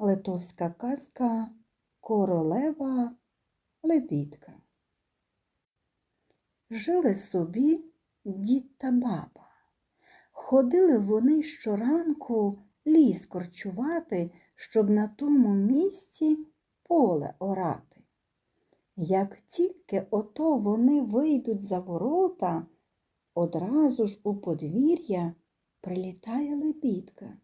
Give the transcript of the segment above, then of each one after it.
Литовська казка Королева лебідка. Жили собі дід та баба. Ходили вони щоранку ліс корчувати, щоб на тому місці поле орати. Як тільки ото вони вийдуть за ворота, одразу ж у подвір'я прилітає лебідка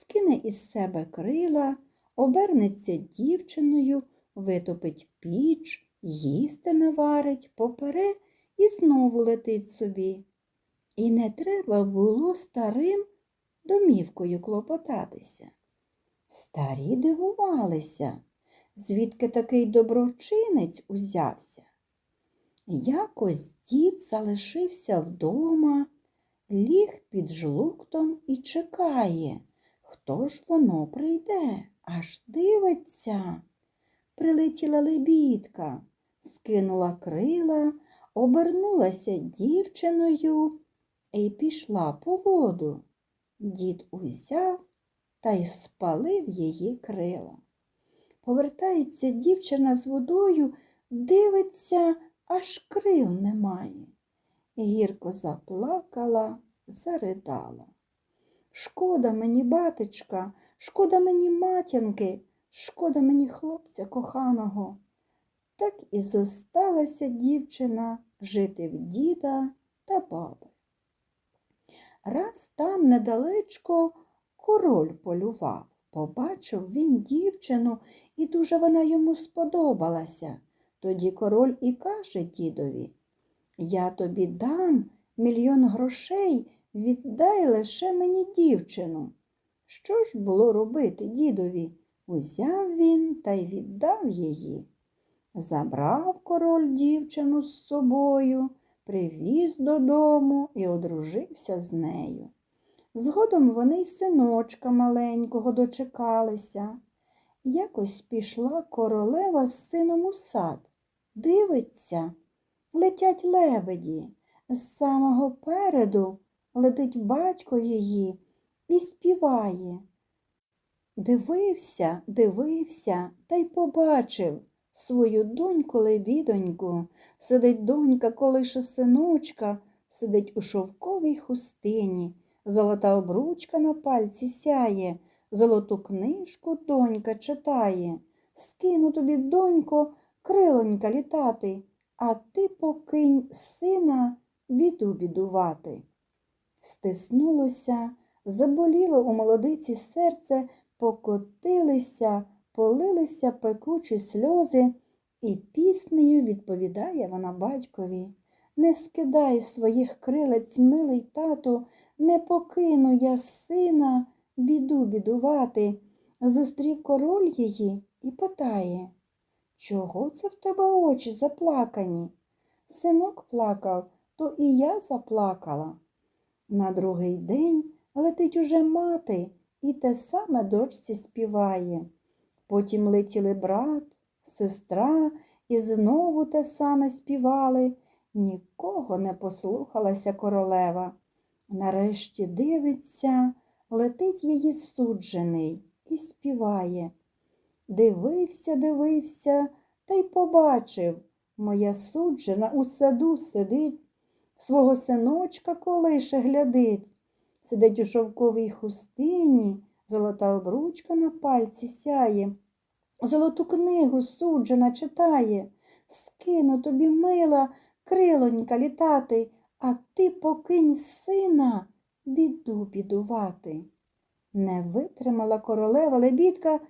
скине із себе крила, обернеться дівчиною, витопить піч, їсти наварить, попере і знову летить собі. І не треба було старим домівкою клопотатися. Старі дивувалися, звідки такий доброчинець узявся. Якось дід залишився вдома, ліг під жлуктом і чекає, Хто ж воно прийде? Аж дивиться. Прилетіла лебідка, скинула крила, обернулася дівчиною і пішла по воду. Дід узяв та й спалив її крила. Повертається дівчина з водою, дивиться, аж крил немає. Гірко заплакала, заридала. Шкода мені, батечка, шкода мені матінки, шкода мені хлопця коханого. Так і зосталася дівчина жити в діда та баби. Раз там недалечко король полював. Побачив він дівчину, і дуже вона йому сподобалася. Тоді король і каже дідові Я тобі дам мільйон грошей віддай лише мені дівчину. Що ж було робити дідові? Узяв він та й віддав її. Забрав король дівчину з собою, привіз додому і одружився з нею. Згодом вони й синочка маленького дочекалися. Якось пішла королева з сином у сад. Дивиться, летять лебеді. З самого переду летить батько її і співає. Дивився, дивився та й побачив свою доньку лебідоньку. Сидить донька, колише синочка, сидить у шовковій хустині, золота обручка на пальці сяє, золоту книжку донька читає. Скину тобі, донько, крилонька літати, а ти покинь сина біду бідувати стиснулося, заболіло у молодиці серце, покотилися, полилися пекучі сльози, і піснею відповідає вона батькові. Не скидай своїх крилець, милий тату, не покину я сина, біду бідувати. Зустрів король її і питає, чого це в тебе очі заплакані? Синок плакав, то і я заплакала. На другий день летить уже мати і те саме дочці співає. Потім летіли брат, сестра і знову те саме співали. Нікого не послухалася королева. Нарешті дивиться, летить її суджений і співає. Дивився, дивився та й побачив. Моя суджена у саду сидить свого синочка колише глядить. Сидить у шовковій хустині, золота обручка на пальці сяє. Золоту книгу суджена читає. Скину тобі, мила, крилонька літати, а ти покинь сина біду бідувати. Не витримала королева лебідка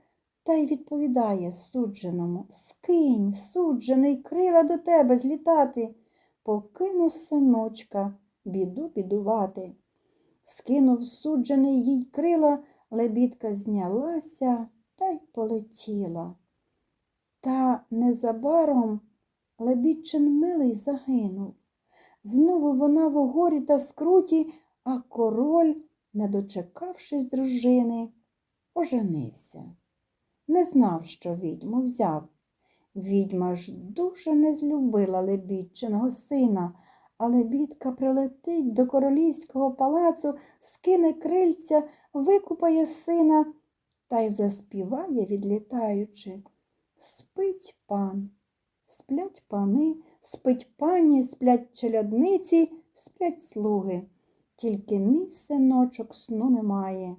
та й відповідає судженому Скинь, суджений, крила до тебе злітати покинув синочка, біду бідувати. Скинув суджений їй крила, лебідка знялася та й полетіла. Та незабаром лебідчин милий загинув. Знову вона в огорі та скруті, а король, не дочекавшись дружини, оженився. Не знав, що відьму взяв. Відьма ж дуже не злюбила лебідчиного сина, а лебідка прилетить до королівського палацу, скине крильця, викупає сина та й заспіває, відлітаючи. Спить пан, сплять пани, спить пані, сплять челядниці, сплять слуги. Тільки мій синочок сну немає,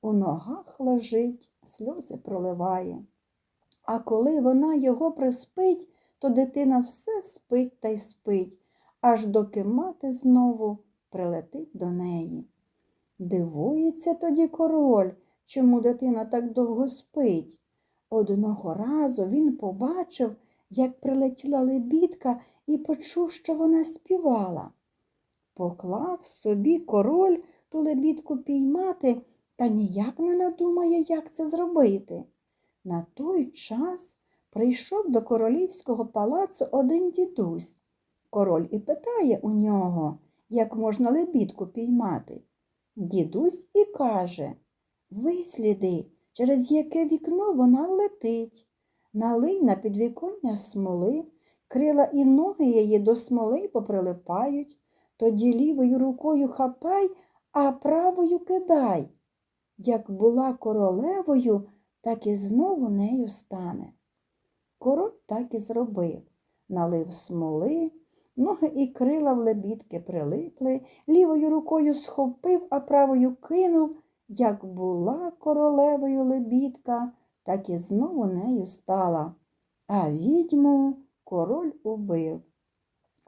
у ногах лежить, сльози проливає. А коли вона його приспить, то дитина все спить та й спить, аж доки мати знову прилетить до неї. Дивується тоді король, чому дитина так довго спить. Одного разу він побачив, як прилетіла лебідка і почув, що вона співала. Поклав собі король ту лебідку піймати та ніяк не надумає, як це зробити. На той час прийшов до королівського палацу один дідусь. Король і питає у нього, як можна лебідку піймати. Дідусь і каже Висліди, через яке вікно вона влетить. Налий на підвіконня смоли, крила і ноги її до смоли поприлипають, тоді лівою рукою хапай, а правою кидай. Як була королевою, так і знову нею стане. Король так і зробив. Налив смоли, ноги і крила в лебідки прилипли, лівою рукою схопив, а правою кинув. Як була королевою лебідка, так і знову нею стала. А відьму король убив.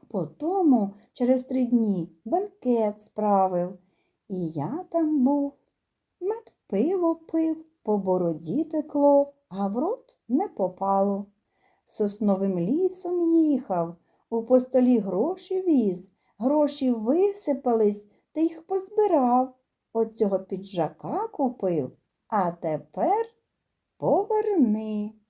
Потому через три дні бенкет справив, і я там був. Мед пиво пив, по бороді текло, а в рот не попало. Сосновим лісом їхав, у постолі гроші віз, гроші висипались, ти їх позбирав. От цього піджака купив, а тепер поверни.